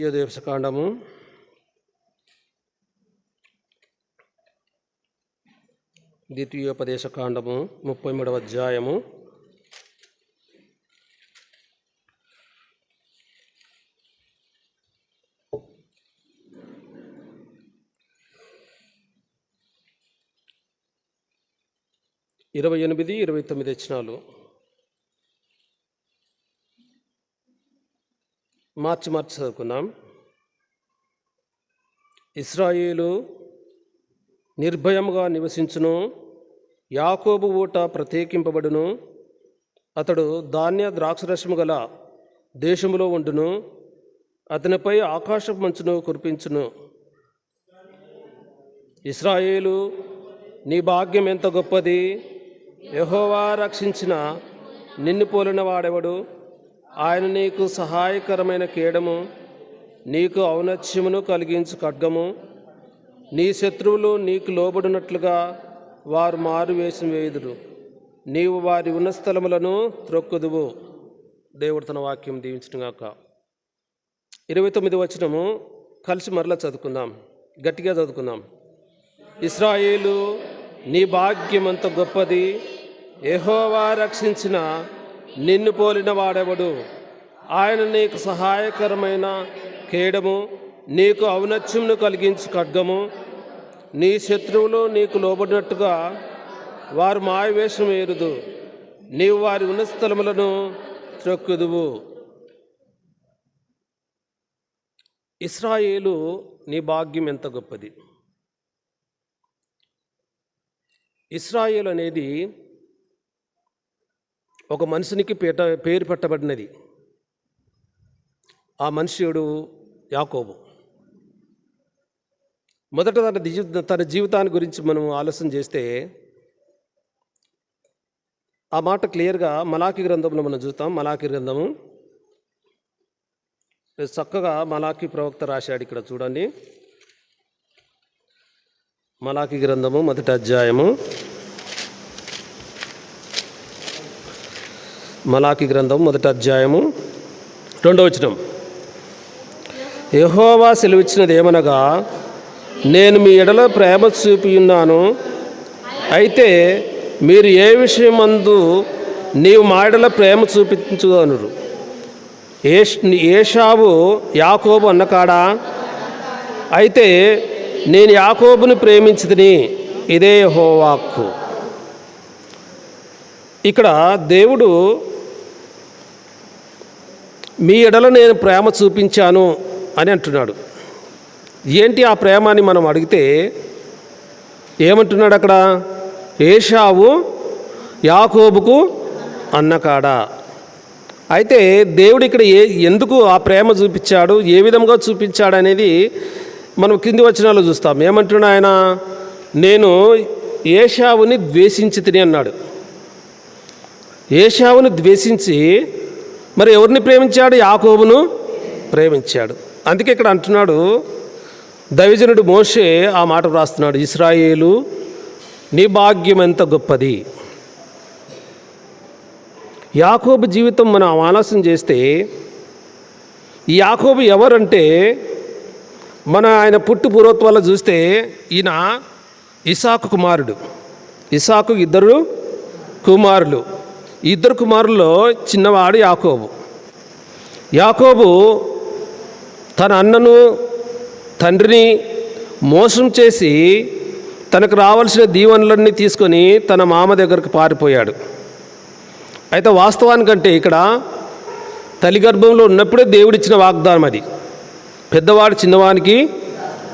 యోదేవసకాండము ద్వితీయోపదేశకాండము ముప్పై మూడవ అధ్యాయము ఇరవై ఎనిమిది ఇరవై తొమ్మిది వచ్చినాలు. మార్చి మార్చి చదువుకుందాం ఇస్రాయేలు నిర్భయముగా నివసించును. యాకోబు ఊట ప్రత్యేకింపబడును. అతడు ధాన్య ద్రాక్షరసము గల దేశములో ఉండును. అతనిపై ఆకాశ మంచును కురిపించును. ఇస్రాయేలు నీ భాగ్యం ఎంత గొప్పది? యహోవా రక్షించిన నిన్ను పోలిన వాడెవడు? ఆయన నీకు సహాయకరమైన కీడము నీకు ఔన్నత్యమును కలిగించు ఖడ్గము. నీ శత్రువులు నీకు లోబడినట్లుగా వారు మారు వేసిన వేయుదురు. నీవు వారి ఉన్న స్థలములను త్రొక్కుదువు. దేవుడు తన వాక్యం దీవించుగాక ఇరవై తొమ్మిది వచనము కలిసి మరలా చదువుకుందాం. గట్టిగా చదువుకుందాం. ఇస్రాయేలు నీ భాగ్యం అంత గొప్పది. ఎహోవా రక్షించిన నిన్ను పోలిన వాడెవడు? ఆయన నీకు సహాయకరమైన కేడము నీకు ఔన్నత్యమును కలిగించి ఖడ్గము. నీ శత్రువులు నీకు లోబడినట్టుగా వారు మాయవేషం ఏరుదు. నీవు వారి ఉన్న స్థలములను త్రొక్కుదువు. ఇస్రాయేలు నీ భాగ్యం ఎంత గొప్పది. ఇస్రాయేల్ అనేది ఒక మనిషినికి పేట పేరు పెట్టబడినది. ఆ మనుష్యుడు యాకోబు. మొదట తన జీవి తన జీవితాన్ని గురించి మనం ఆలోచన చేస్తే ఆ మాట క్లియర్గా మలాఖీ గ్రంథంలో మనం చూస్తాం. మలాఖీ గ్రంథము చక్కగా మలాఖీ ప్రవక్త రాశాడు ఇక్కడ చూడండి. మలాఖీ గ్రంథము మొదటి అధ్యాయము. మలాఖీ గ్రంథం మొదటి అధ్యాయము. రెండవ వచనం. యహోవా సెలవిచ్చినది ఏమనగా నేను మీ ఎడలో ప్రేమ చూపి ఉన్నాను అయితే మీరు ఏ విషయమందు నీవు మాడల ప్రేమ చూపించు అనురు ఏష్ ఏషావు యాకోబు అన్నకాడా? అయితే నేను యాకోబుని ప్రేమించదని ఇదే హోవాక్కు ఇక్కడ దేవుడు మీ ఎడల నేను ప్రేమ చూపించాను. అని అంటున్నాడు. ఏంటి ఆ ప్రేమ అని మనం అడిగితే ఏమంటున్నాడు అక్కడ? ఏషావు యాకోబుకు అన్నకాడా. అయితే దేవుడు ఇక్కడ ఏ ఎందుకు ఆ ప్రేమ చూపించాడు? ఏ విధంగా చూపించాడు అనేది మనం కింది వచనాలు చూస్తాం. ఏమంటున్నా ఆయన? నేను ఏషావుని ద్వేషించి తిని అన్నాడు. ఏషావుని ద్వేషించి మరి ఎవరిని ప్రేమించాడు? యాకోబును ప్రేమించాడు. అందుకే ఇక్కడ అంటున్నాడు దైవజనుడు మోషే ఆ మాట వ్రాస్తున్నాడు ఇస్రాయేలు నీ భాగ్యం ఎంత గొప్పది? యాకోబు జీవితం మనం ఆలస్యం చేస్తే ఈ యాకోబు ఎవరంటే మన ఆయన పుట్టు పూర్వత్వాలు చూస్తే ఈయన ఇసాకు కుమారుడు. ఇసాకు ఇద్దరు కుమారులు. ఇద్దరు కుమారుల్లో చిన్నవాడు యాకోబు. యాకోబు తన అన్నను తండ్రిని మోసం చేసి తనకు రావాల్సిన దీవెనలన్నీ తీసుకొని తన మామ దగ్గరకు పారిపోయాడు. అయితే వాస్తవానికంటే ఇక్కడ తల్లి గర్భంలో ఉన్నప్పుడే దేవుడిచ్చిన వాగ్దానం అది. పెద్దవాడు చిన్నవానికి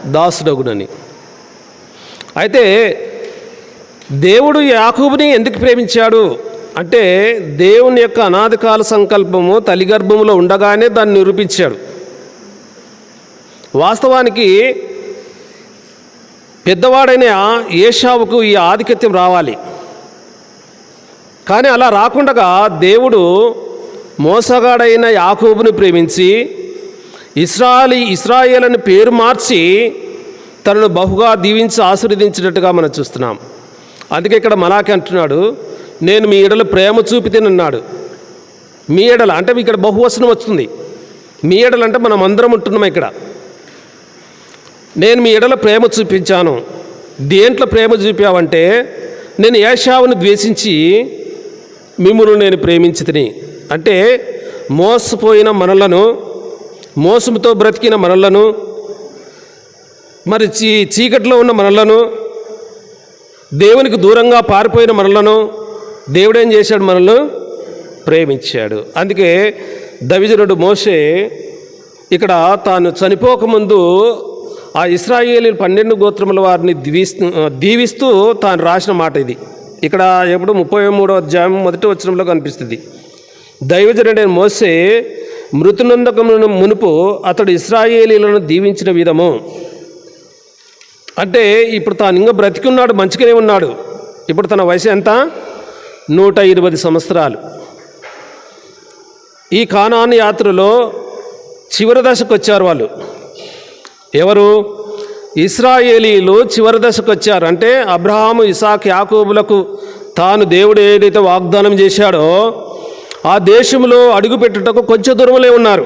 దాసుడగునని. అయితే దేవుడు యాకూబుని ఎందుకు ప్రేమించాడు? అంటే దేవుని యొక్క అనాదికాల సంకల్పము తల్లి గర్భంలో ఉండగానే దాన్ని నిరూపించాడు. వాస్తవానికి పెద్దవాడైన ఏషావుకు ఈ ఆధిక్యత్యం రావాలి. కానీ అలా రాకుండగా దేవుడు మోసగాడైన యాకూబుని ప్రేమించి ఇస్రాయలి ఇస్రాయేల్ అని పేరు మార్చి తనను బహుగా దీవించి ఆశీర్వదించినట్టుగా మనం చూస్తున్నాం. అందుకే ఇక్కడ మలాకి అంటున్నాడు నేను మీ ఎడల ప్రేమ చూపితేనన్నాడు. మీ ఎడల అంటే ఇక్కడ బహువసనం వస్తుంది. మీ ఎడలంటే మనం అందరం ఉంటున్నాం ఇక్కడ. నేను మీ ఎడల ప్రేమ చూపించాను. దేంట్లో ప్రేమ చూపావంటే నేను ఏషావును ద్వేషించి మిమ్మల్ని నేను ప్రేమించితిని. అంటే మోసపోయిన మనలను మోసంతో బ్రతికిన మనలను మరి చీ చీకట్లో ఉన్న మనలను దేవునికి దూరంగా పారిపోయిన మనలను దేవుడేం చేశాడు మనల్ని? ప్రేమించాడు. అందుకే దవిజనుడు మోసే ఇక్కడ తాను చనిపోకముందు ఆ ఇస్రాయేలీ పన్నెండు గోత్రముల వారిని దీవిస్తూ దీవిస్తూ తాను రాసిన మాట ఇది. ఇక్కడ ఎప్పుడు ముప్పై మూడో అధ్యాయం మొదటి వచనంలో కనిపిస్తుంది. దైవజనుడైన మోసే మృతునందకమును మునుపు అతడు ఇస్రాయేలీలను దీవించిన విధము. అంటే ఇప్పుడు తాను ఇంకా బ్రతికున్నాడు మంచిగానే ఉన్నాడు. ఇప్పుడు తన వయసు ఎంత? నూట ఇరవై సంవత్సరాలు. ఈ కానాన్ యాత్రలో చివరి దశకు వచ్చారు వాళ్ళు. ఎవరు? ఇస్రాయేలీలు చివరి దశకు వచ్చారు. అంటే అబ్రహాము ఇసాక్ యాకూబులకు తాను దేవుడు ఏదైతే వాగ్దానం చేశాడో ఆ దేశంలో అడుగుపెట్టుటకు కొంచెం దూరంలో ఉన్నారు.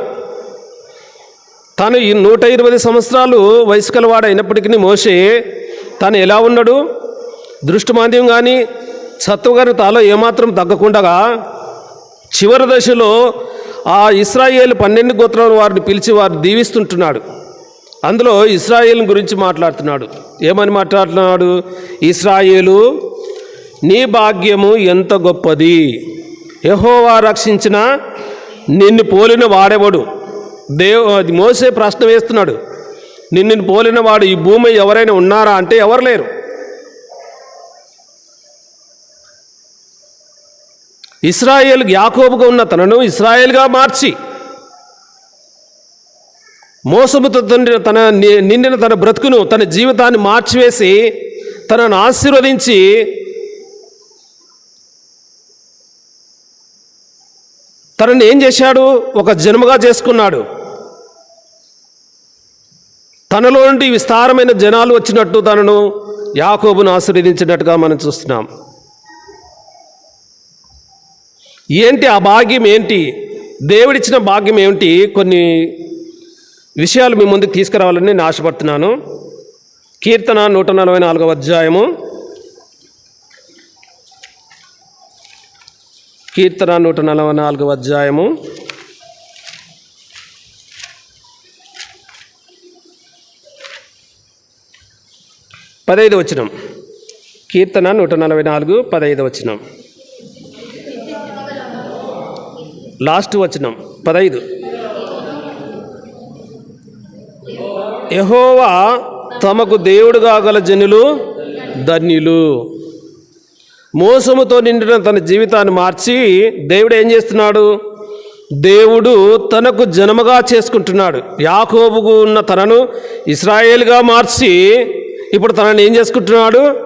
తాను ఈ నూట ఇరవై సంవత్సరాలు వయసు కలవాడైనప్పటికీ అయినప్పటికీ మోసే తను ఎలా ఉన్నాడు? దృష్టిమాంద్యం కానీ సత్వగారి తాలో ఏమాత్రం తగ్గకుండా చివరి దశలో ఆ ఇస్రాయేల్ పన్నెండు గోత్రాల వారిని పిలిచి వారు దీవిస్తుంటున్నాడు. అందులో ఇస్రాయేల్ గురించి మాట్లాడుతున్నాడు. ఏమని మాట్లాడుతున్నాడు? ఇస్రాయేలు నీ భాగ్యము ఎంత గొప్పది? యహోవా రక్షించిన నిన్ను పోలిన వాడెవడు? దేవ అది మోసే ప్రశ్న వేస్తున్నాడు. నిన్ను పోలిన వాడు ఈ భూమి ఎవరైనా ఉన్నారా అంటే ఎవరు లేరు. ఇస్రాయేల్ యాకోబుగా ఉన్న తనను ఇస్రాయేల్గా మార్చి మోసముతో తండ్రిన తన నిండిన తన బ్రతుకును తన జీవితాన్ని మార్చివేసి తనను ఆశీర్వదించి తనని ఏం చేశాడు? ఒక జన్మగా చేసుకున్నాడు. తనలో నుండి విస్తారమైన జనాలు వచ్చినట్టు తనను యాకోబును ఆశీర్వదించినట్టుగా మనం చూస్తున్నాం. ఏంటి ఆ భాగ్యం ఏంటి? దేవుడిచ్చిన భాగ్యం ఏమిటి? కొన్ని విషయాలు మీ ముందుకు తీసుకురావాలని నేను ఆశపడుతున్నాను. కీర్తన నూట నలభై నాలుగవ అధ్యాయము. కీర్తన నూట నలభై నాలుగవ అధ్యాయము. పదైదు వచనం. కీర్తన నూట నలభై నాలుగు పదైదు వచనం. లాస్ట్ వచనం పదైదు. యహోవా తమకు దేవుడుగా గల జనులు ధన్యులు. మోసముతో నిండిన తన జీవితాన్ని మార్చి దేవుడు ఏం చేస్తున్నాడు? దేవుడు తనకు జనముగా చేసుకుంటున్నాడు. యాకోబుకు ఉన్న తనను ఇస్రాయేల్గా మార్చి ఇప్పుడు తనని ఏం చేసుకుంటున్నాడు?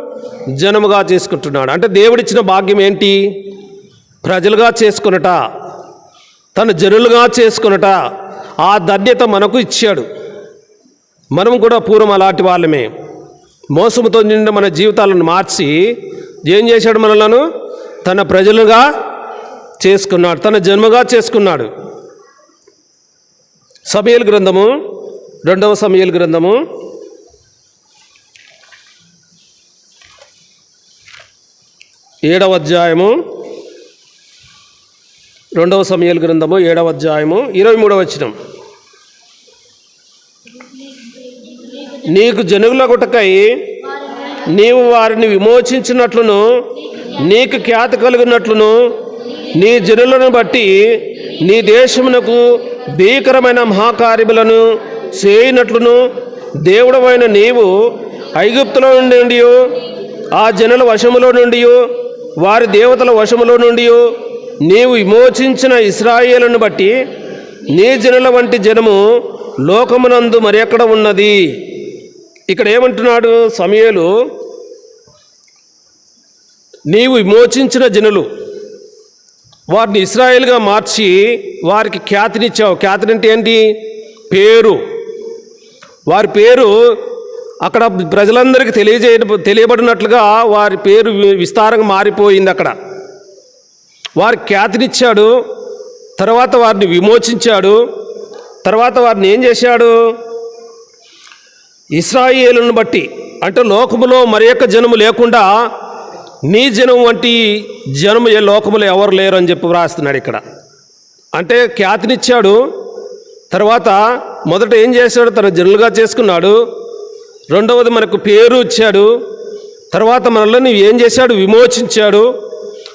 జనముగా చేసుకుంటున్నాడు. అంటే దేవుడిచ్చిన భాగ్యం ఏంటి? ప్రజలుగా చేసుకునట తన జనులుగా చేసుకునట ఆ ధన్యత మనకు ఇచ్చాడు. మనం కూడా పూర్వం అలాంటి వాళ్ళమే. మోసముతో నిండిన మన జీవితాలను మార్చి ఏం చేశాడు మనలను? తన ప్రజలుగా చేసుకున్నాడు. తన జన్మగా చేసుకున్నాడు. సమయల్ గ్రంథము రెండవ సమయల్ గ్రంథము. ఏడవ అధ్యాయము రెండవ సమయల్ గ్రంథము ఏడవ అధ్యాయము ఇరవై మూడవ వచ్చినాం నీకు జనుగుల గుటకై నీవు వారిని విమోచించినట్లును నీకు ఖ్యాతి కలిగినట్లును నీ జనులను బట్టి నీ దేశమునకు భీకరమైన మహాకార్యములను చేయనట్లును దేవుడమైన నీవు ఐగుప్తులో నుండి ఆ జనుల వశములో నుండి వారి దేవతల వశములో నుండి నీవు విమోచించిన ఇస్రాయేలను బట్టి నీ జనుల వంటి జనము లోకమునందు మరి ఎక్కడ ఉన్నది? ఇక్కడ ఏమంటున్నాడు సమయలు? నీవు విమోచించిన జనులు వారిని ఇస్రాయేల్గా మార్చి వారికి ఖ్యాతినిచ్చావు. ఖ్యాతిని అంటే ఏంటి? పేరు. వారి పేరు అక్కడ ప్రజలందరికీ తెలియజేయ తెలియబడినట్లుగా వారి పేరు విస్తారంగా మారిపోయింది అక్కడ. వారి ఖ్యాతినిచ్చాడు తర్వాత వారిని విమోచించాడు. తర్వాత వారిని ఏం చేశాడు? ఇస్రాయిలను బట్టి అంటే లోకములో మరి యొక్క జనము లేకుండా నీ జనం వంటి జనము ఏ లోకములో ఎవరు లేరు అని చెప్పి వ్రాస్తున్నాడు ఇక్కడ. అంటే ఖ్యాతినిచ్చాడు. తర్వాత మొదట ఏం చేశాడు? తన జనులుగా చేసుకున్నాడు. రెండవది మనకు పేరు ఇచ్చాడు. తర్వాత మనల్ని ఏం చేశాడు? విమోచించాడు.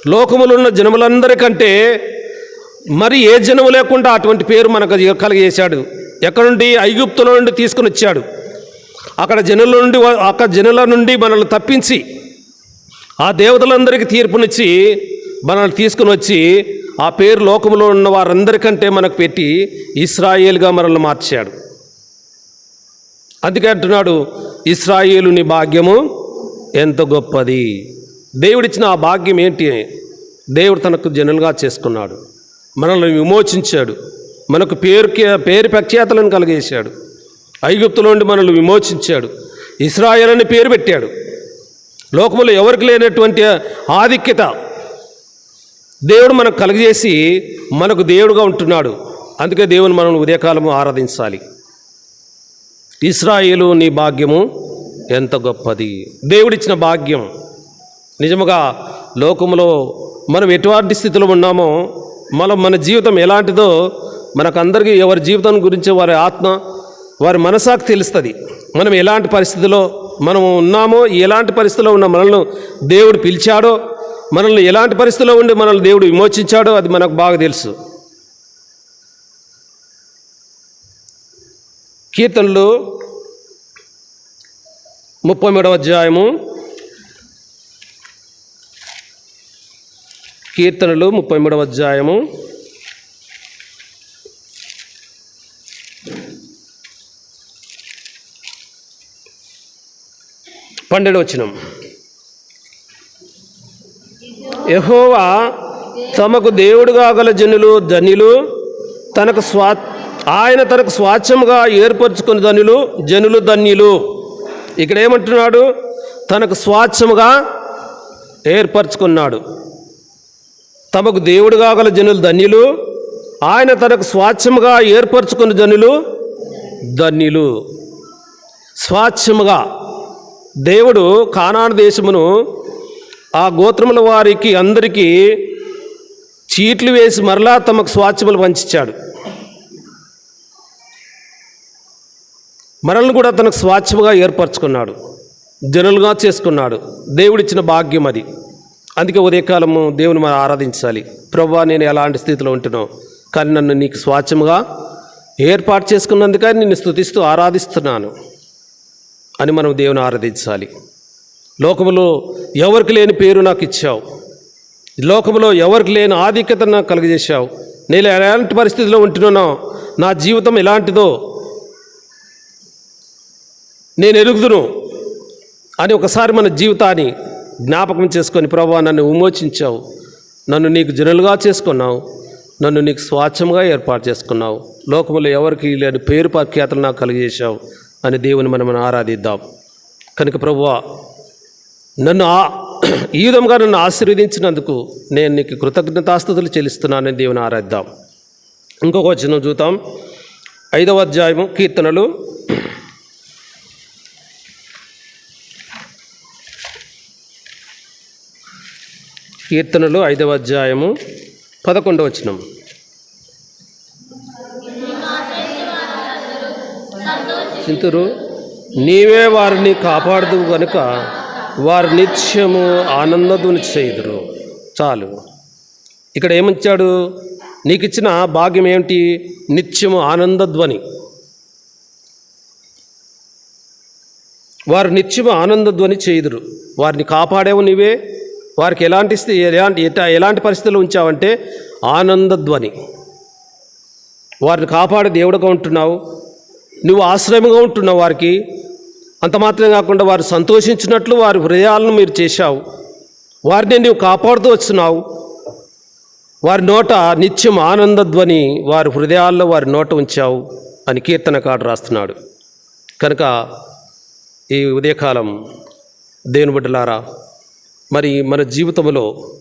లోకములున్న జనములందరికంటే మరి ఏ జనము లేకుండా అటువంటి పేరు మనకు కలిగేశాడు ఎక్కడ నుండి? ఐగుప్తుల నుండి తీసుకుని వచ్చాడు. అక్కడ జనుల నుండి అక్కడ జనుల నుండి మనల్ని తప్పించి ఆ దేవతలందరికీ తీర్పునిచ్చి మనల్ని తీసుకుని వచ్చి ఆ పేరు లోకంలో ఉన్న వారందరికంటే మనకు పెట్టి ఇస్రాయేల్గా మనల్ని మార్చాడు. అందుకే అంటున్నాడు ఇస్రాయేలుని భాగ్యము ఎంత గొప్పది. దేవుడిచ్చిన ఆ భాగ్యం ఏంటి? దేవుడు తనకు జనులుగా చేసుకున్నాడు. మనల్ని విమోచించాడు. మనకు పేరు పేరు ప్రఖ్యాతలను కలిగేశాడు. ఐగుప్తులోండి మనల్ని విమోచించాడు. ఇస్రాయల్ అని పేరు పెట్టాడు. లోకములో ఎవరికి లేనటువంటి ఆధిక్యత దేవుడు మనకు కలుగజేసి మనకు దేవుడుగా ఉంటున్నాడు. అందుకే దేవుని మనం ఉదయకాలము ఆరాధించాలి. ఇస్రాయేలు నీ భాగ్యము ఎంత గొప్పది. దేవుడిచ్చిన భాగ్యం. నిజముగా లోకములో మనం ఎటువంటి స్థితిలో ఉన్నామో మనం మన జీవితం ఎలాంటిదో మనకందరికీ ఎవరి జీవితం గురించి వారి ఆత్మ వారి మనసాకు తెలుస్తుంది. మనం ఎలాంటి పరిస్థితిలో మనం ఉన్నామో ఎలాంటి పరిస్థితిలో ఉన్న మనల్ని దేవుడు పిలిచాడో మనల్ని ఎలాంటి పరిస్థితిలో ఉండి మనల్ని దేవుడు విమోచించాడో అది మనకు బాగా తెలుసు. కీర్తనలు ముప్పై మూడవ అధ్యాయము కీర్తనలు ముప్పై మూడవ అధ్యాయము. పన్నెండు వచ్చినం యహోవా తమకు దేవుడుగా గల జనులు ధనులు తనకు స్వా ఆయన తనకు స్వాచ్ఛముగా ఏర్పరచుకుని ధనులు జనులు ధన్యులు. ఇక్కడ ఏమంటున్నాడు? తనకు స్వాచ్ఛముగా ఏర్పరచుకున్నాడు. తమకు దేవుడుగా గల జనులు ధన్యులు. ఆయన తనకు స్వాచ్ఛముగా ఏర్పరచుకున్న జనులు ధన్యులు. స్వాచ్ఛముగా. దేవుడు కానాను దేశమును ఆ గోత్రముల వారికి అందరికీ చీట్లు వేసి మరలా తమకు స్వాచ్ఛములు పంచిచ్చాడు. మనల్ని కూడా తనకు స్వాచ్ఛముగా ఏర్పరచుకున్నాడు. జనులుగా చేసుకున్నాడు. దేవుడిచ్చిన భాగ్యం అది. అందుకే ఉదయకాలము దేవుని మనం ఆరాధించాలి. ప్రభా నేను ఎలాంటి స్థితిలో ఉంటున్నావు కానీ నన్ను నీకు స్వాచ్ఛముగా ఏర్పాటు చేసుకున్నందుకే నిన్ను స్థుతిస్తూ ఆరాధిస్తున్నాను అని మనం దేవుని ఆరాధించాలి. లోకములో ఎవరికి లేని పేరు నాకు ఇచ్చావు. లోకములో ఎవరికి లేని ఆధిక్యత నాకు కలుగజేశావు. నేను ఎలాంటి పరిస్థితిలో ఉంటున్నానో నా జీవితం ఎలాంటిదో నేను ఎరుగుదును అని ఒకసారి మన జీవితాన్ని జ్ఞాపకం చేసుకొని ప్రభా నన్ను విమోచించావు. నన్ను నీకు జనులుగా చేసుకున్నావు. నన్ను నీకు స్వాచ్ఛంగా ఏర్పాటు చేసుకున్నావు. లోకములో ఎవరికి లేని పేరు ప్రఖ్యాతలు నాకు కలిగజేశావు అని దేవుని మనం ఆరాధిద్దాం. కనుక ప్రభువా నన్ను ఆ ఈ విధంగా నన్ను ఆశీర్వదించినందుకు నేను నీకు కృతజ్ఞతాస్థుతులు చెల్లిస్తున్నానని దేవుని ఆరాధిద్దాం. ఇంకొక వచనం చూద్దాం. ఐదవ అధ్యాయము కీర్తనలు కీర్తనలు ఐదవ అధ్యాయము పదకొండవ వచనం. చింతురు నీవే వారిని కాపాడదు కనుక వారి నిత్యము ఆనందదుని చేయుదురు. చాలు. ఇక్కడ ఏమిచ్చాడు నీకు ఇచ్చిన భాగ్యం ఏమిటి? నిత్యము ఆనందధ్వని. వారు నిత్యము ఆనందధ్వని చేయుదురు. వారిని కాపాడేవు నీవే? వారికి ఎలాంటి ఎలాంటి ఎలాంటి పరిస్థితులు ఉంచావంటే ఆనందధ్వని. వారిని కాపాడే దేవుడుగా ఉంటున్నావు. నువ్వు ఆశ్రయంగా ఉంటున్నావు వారికి. అంత మాత్రమే కాకుండా వారు సంతోషించినట్లు వారి హృదయాలను మీరు చేశావు. వారిని నువ్వు కాపాడుతూ వస్తున్నావు. వారి నోట నిత్యం ఆనందధ్వని వారి హృదయాల్లో వారి నోట ఉంచావు అని కీర్తనకాడు రాస్తున్నాడు. కనుక ఈ ఉదయకాలం దేవుని బిడ్డలారా మరి మన జీవితంలో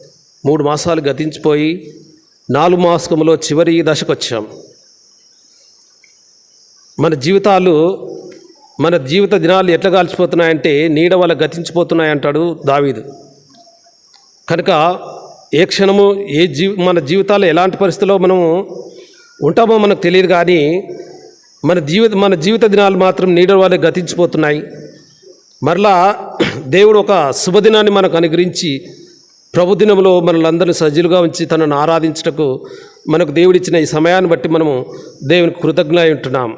మూడు మాసాలు గతించిపోయి నాలుగు మాసంలో చివరి దశకు వచ్చాం మన జీవితాలు మన జీవిత దినాలు ఎట్లా కాల్చిపోతున్నాయంటే నీడ వల్ల గతించిపోతున్నాయి అంటాడు దావీదు. కనుక ఏ క్షణము ఏ జీ మన జీవితాల్లో ఎలాంటి పరిస్థితుల్లో మనము ఉంటామో మనకు తెలియదు కానీ మన జీవిత మన జీవిత దినాలు మాత్రం నీడ వల్ల గతించిపోతున్నాయి. మరలా దేవుడు ఒక శుభదినాన్ని మనకు అనుగ్రహించి ప్రభుదినంలో మనల్ని సజ్జులుగా ఉంచి తనను ఆరాధించటకు మనకు దేవుడిచ్చిన ఈ సమయాన్ని బట్టి మనము దేవునికి కృతజ్ఞ ఉంటున్నాం.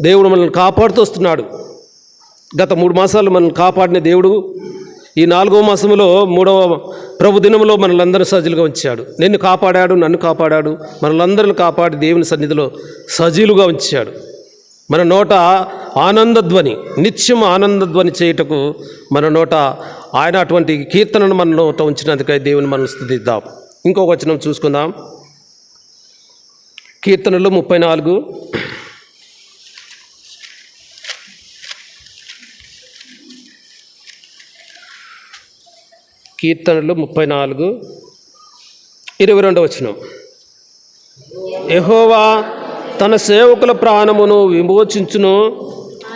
దేవుడు మనల్ని కాపాడుతూ వస్తున్నాడు. గత మూడు మాసాలు మనల్ని కాపాడిన దేవుడు ఈ నాలుగో మాసంలో మూడవ ప్రభు దినంలో మనలందరూ సజ్జులుగా ఉంచాడు. నిన్ను కాపాడాడు నన్ను కాపాడాడు మనలందరిని కాపాడి దేవుని సన్నిధిలో సజీలుగా ఉంచాడు. మన నోట ఆనందధ్వని నిత్యం ఆనందధ్వని చేయుటకు మన నోట ఆయన అటువంటి కీర్తనను మన నోట ఉంచినందుకై దేవుని మనం స్థుతిద్దాం. ఇంకొక వచనం చూసుకుందాం. కీర్తనలు ముప్పై నాలుగు. కీర్తనలు ముప్పై నాలుగు. ఇరవై రెండవ వచనం. ఎహోవా తన సేవకుల ప్రాణమును విమోచించును.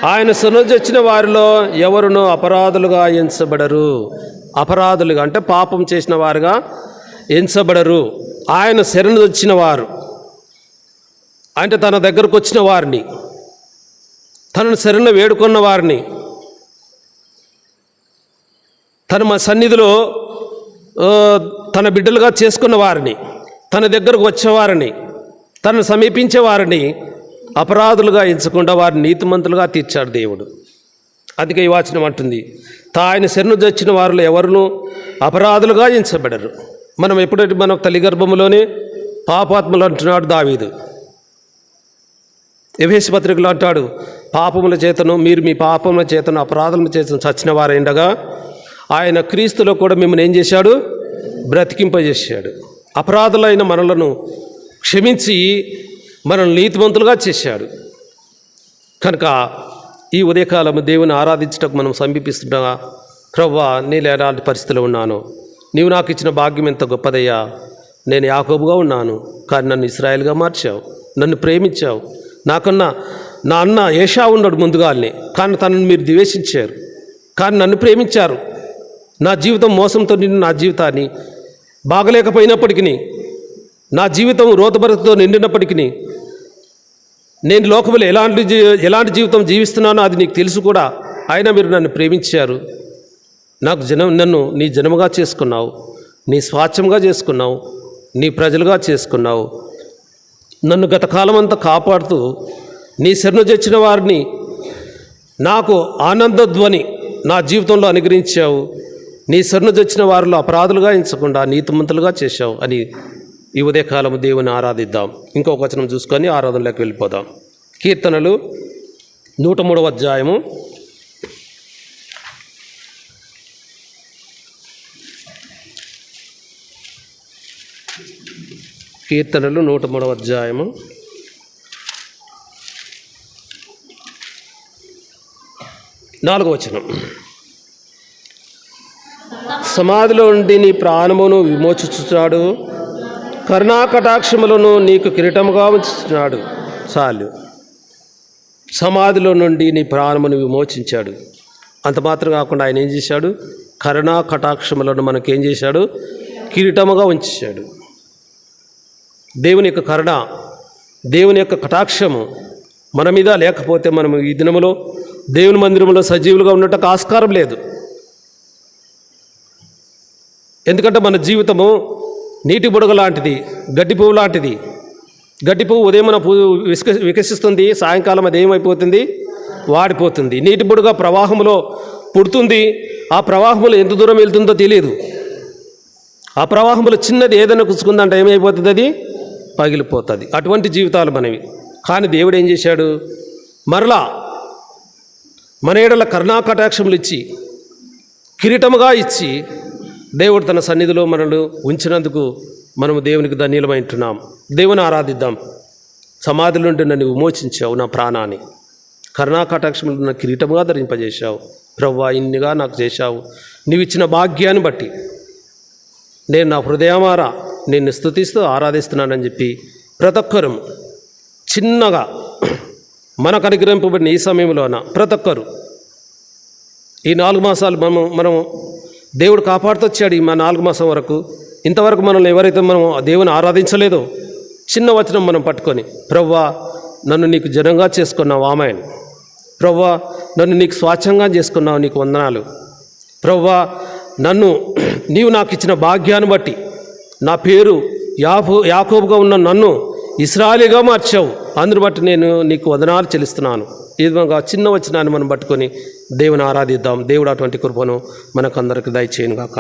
ఆయన సునజొచ్చిన వారిలో ఎవరును అపరాధులుగా ఎంచబడరు. అపరాధులుగా అంటే పాపం చేసిన వారుగా ఎంచబడరు. ఆయన శరణు వచ్చిన వారు. అంటే తన దగ్గరకు వచ్చిన వారిని. తనను శరణ వేడుకున్న వారిని. తన మా సన్నిధిలో తన బిడ్డలుగా చేసుకున్న వారిని. తన దగ్గరకు వచ్చేవారిని తనను సమీపించే వారిని అపరాధులుగా ఎంచకుండా వారిని నీతిమంతులుగా తీర్చాడు దేవుడు. అందుకే ఈ వాచనం అంటుంది తా ఆయన శరణు చచ్చిన వారిలో ఎవరును అపరాధులుగా ఎంచబడరు. మనం ఎప్పుడైతే మనం తల్లి గర్భంలోనే పాపాత్మలు అంటున్నాడు దావీదు. ఎవేసి పత్రికలు అంటాడు పాపముల చేతను మీరు మీ పాపముల చేతను అపరాధముల చేతను చచ్చిన వారైండగా ఆయన క్రీస్తులో కూడా మిమ్మల్ని ఏం చేశాడు? బ్రతికింపజేశాడు. అపరాధులైన మనలను క్షమించి మనల్ని నీతిమంతులుగా చేశాడు. కనుక ఈ ఉదయకాలం దేవుని ఆరాధించటకు మనం సమీపిస్తుండగా ప్రవ్వా నేను ఎలాంటి పరిస్థితిలో ఉన్నాను. నీవు నాకు ఇచ్చిన భాగ్యం ఎంత గొప్పదయ్యా. నేను యాకోబుగా ఉన్నాను కానీ నన్ను ఇస్రాయల్గా మార్చావు. నన్ను ప్రేమించావు. నాకన్నా నా అన్న ఏషా ఉన్నాడు ముందుగానే కానీ తనను మీరు ద్వేషించారు. కానీ నన్ను ప్రేమించారు. నా జీవితం మోసంతో నిన్ను నా జీవితాన్ని బాగలేకపోయినప్పటికీ నా జీవితం రోతబరతతో నిండినప్పటికీ నేను లోకములు ఎలాంటి ఎలాంటి జీవితం జీవిస్తున్నానో అది నీకు తెలుసు కూడా. ఆయన మీరు నన్ను ప్రేమించారు. నాకు జనం నన్ను నీ జనముగా చేసుకున్నావు. నీ స్వాచ్ఛంగా చేసుకున్నావు. నీ ప్రజలుగా చేసుకున్నావు. నన్ను గతకాలం అంతా కాపాడుతూ నీ శరణు తెచ్చిన వారిని నాకు ఆనందధ్వని నా జీవితంలో అనుగ్రహించావు. నీ శరణు తెచ్చిన వారిలో అపరాధులుగా ఎంచకుండా నీతిమంతులుగా చేశావు అని ఈ ఉదయకాలం దేవుని ఆరాధిద్దాం. ఇంకొక వచనం చూసుకొని ఆరాధనలోకి వెళ్ళిపోదాం. కీర్తనలు నూట మూడవ అధ్యాయము. కీర్తనలు నూట మూడవ అధ్యాయము. నాలుగవ వచనం. సమాధిలో ఉండి నీ ప్రాణమును విమోచించుతాడు కరుణాకటాక్షములను నీకు కిరీటముగా ఉంచుతున్నాడు చాలు. సమాధిలో నుండి నీ ప్రాణమును విమోచించాడు. అంత మాత్రం కాకుండా ఆయన ఏం చేశాడు? కరుణా కటాక్షములను మనకేం చేశాడు? కిరీటముగా ఉంచాడు. దేవుని యొక్క కరుణ దేవుని యొక్క కటాక్షము మన మీద లేకపోతే మనము ఈ దినములో దేవుని మందిరంలో సజీవులుగా ఉండటకు ఆస్కారం లేదు. ఎందుకంటే మన జీవితము నీటి బుడగ లాంటిది గడ్డి పువ్వు లాంటిది. గడ్డి పువ్వు ఉదయం పువ్వు వికసిస్తుంది సాయంకాలం అది ఏమైపోతుంది? వాడిపోతుంది. నీటి బుడగ ప్రవాహంలో పుడుతుంది. ఆ ప్రవాహంలో ఎంత దూరం వెళ్తుందో తెలియదు. ఆ ప్రవాహంలో చిన్నది ఏదైనా కుచ్చుకుందంటే ఏమైపోతుంది అది? పగిలిపోతుంది. అటువంటి జీవితాలు మనవి. కానీ దేవుడు ఏం చేశాడు? మరలా మన ఏడల కరుణాకటాక్షములు ఇచ్చి కిరీటముగా ఇచ్చి దేవుడు తన సన్నిధిలో మనల్ని ఉంచినందుకు మనము దేవునికి ధన్యులమైంటున్నాం దేవుని ఆరాధిద్దాం. సమాధి నుండి నన్ను విమోచించావు నా ప్రాణాన్ని. కరుణాకటాక్షములు నా కిరీటముగా ధరింపజేశావు. ప్రవ్వా ఇన్నిగా నాకు చేశావు. నీవిచ్చిన భాగ్యాన్ని బట్టి నేను నా హృదయమారా నిన్ను స్థుతిస్తూ ఆరాధిస్తున్నానని చెప్పి ప్రతి ఒక్కరూ చిన్నగా మనకు అనుగ్రహింపబడిన ఈ సమయంలోన ప్రతి ఒక్కరు ఈ నాలుగు మాసాలు మనం మనం దేవుడు కాపాడుతొచ్చాడు ఈ మా నాలుగు మాసం వరకు. ఇంతవరకు మనల్ని ఎవరైతే మనం దేవుని ఆరాధించలేదో చిన్న వచనం మనం పట్టుకొని ప్రవ్వా నన్ను నీకు జనంగా చేసుకున్నావు ఆమెను. ప్రవ్వా నన్ను నీకు స్వాచ్ఛంగా చేసుకున్నావు నీకు వందనాలు. ప్రవ్వా నన్ను నీవు నాకు ఇచ్చిన భాగ్యాన్ని బట్టి నా పేరు యాపో యాకోబుగా ఉన్న నన్ను ఇస్రాయలీగా మార్చావు. అందుని బట్టి నేను నీకు వదనాలు చెల్లిస్తున్నాను. ఈ విధంగా చిన్న వచనాన్ని మనం పట్టుకొని దేవుని ఆరాధిద్దాం. దేవుడు అటువంటి కృపను మనకందరికి దయచేయను గాక